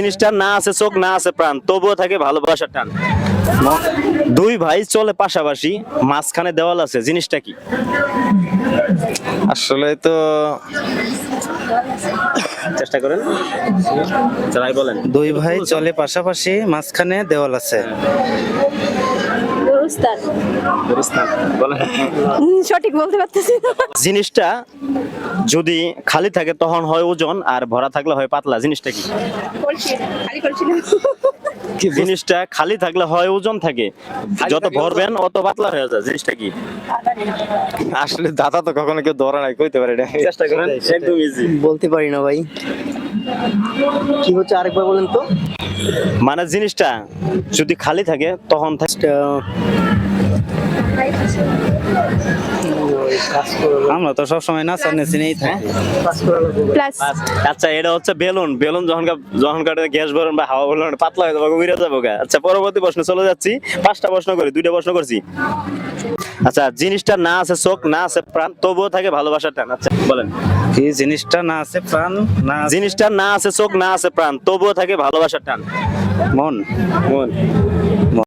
জিনিসটার না আছে চোখ না আছে প্রাণ তবুও থাকে ভালোবাসার টান। দুই ভাই চলে পাশাপাশি মাঝখানে দেওয়াল আছে জিনিসটা কি? আসলে তো চেষ্টা করেন। বলেন। দুই ভাই চলে পাশাপাশি মাঝখানে দেওয়াল আছে। গুরুস্থান বলেন। সঠিক বলতে পারতেছি জিনিসটা যদি খালি থাকে তখন হয় ওজন আর ভরা থাকলে হয় পাতলা। জিনিসটা কি? জিনিসটা খালি থাকলে হয় ওজন থাকে। যত ভরবেন অত পাতলা হয়ে যায়। জিনিসটা কি? আসলে দাদা তো কখনো কেউ ধরে নাই কইতে পারে না। চেষ্টা করেন একদম ইজি বলতে পারি না ভাই। কি হচ্ছে আরেকবার বলেন তো? মানে জিনিসটা যদি খালি থাকে তখন আমরা তো সবসময় নাচার নেছি নেই আচ্ছা এটা হচ্ছে বেলুন। বেলুন যখন যখন কাটে গ্যাস ভরুন বা হাওয়া ভরুন পাতলা হয়ে যাবে উড়ে যাব। আচ্ছা পরবর্তী প্রশ্ন চলে যাচ্ছি। পাঁচটা প্রশ্ন করি দুইটা প্রশ্ন করছি। আচ্ছা জিনিসটা না আছে চোখ না আছে প্রাণ তবুও থাকে ভালোবাসার টান। আচ্ছা বলেন। কি জিনিসটা না আছে প্রাণ না জিনিসটা না আছে চোখ না আছে প্রাণ তবুও থাকে ভালোবাসার টান। মন। মন।